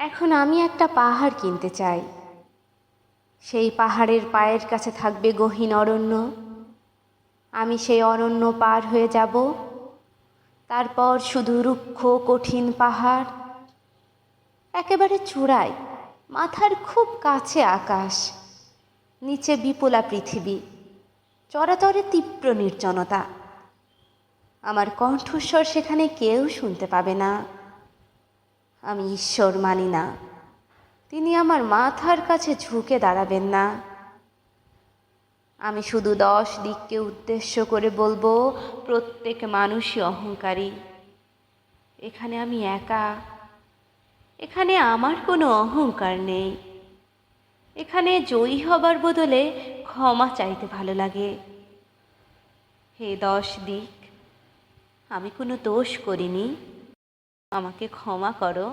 এখন আমি একটা পাহাড় কিনতে চাই। সেই পাহাড়ের পায়ের কাছে থাকবে গহীন অরণ্য। আমি সেই অরণ্য পার হয়ে যাব। তারপর শুধু রুক্ষ, কঠিন পাহাড়, একেবারে চূড়ায়, মাথার খুব কাছে আকাশ, নিচে বিপুলা পৃথিবী, চরাচরে তীব্র নির্জনতা। আমার কণ্ঠস্বর সেখানে কেউ শুনতে পাবে না। আমি ঈশ্বর মানি না। তিনি আমার মাথার কাছে ঝুঁকে দাঁড়াবেন না। আমি শুধু দশ দিককে উদ্দেশ্য করে বলব, প্রত্যেক মানুষই অহংকারী। এখানে আমি একা। এখানে আমার কোনো অহংকার নেই। এখানে জয়ী হবার বদলে ক্ষমা চাইতে ভালো লাগে। হে দশ দিক, আমি কোনো দোষ করিনি। আমাকে ক্ষমা করো।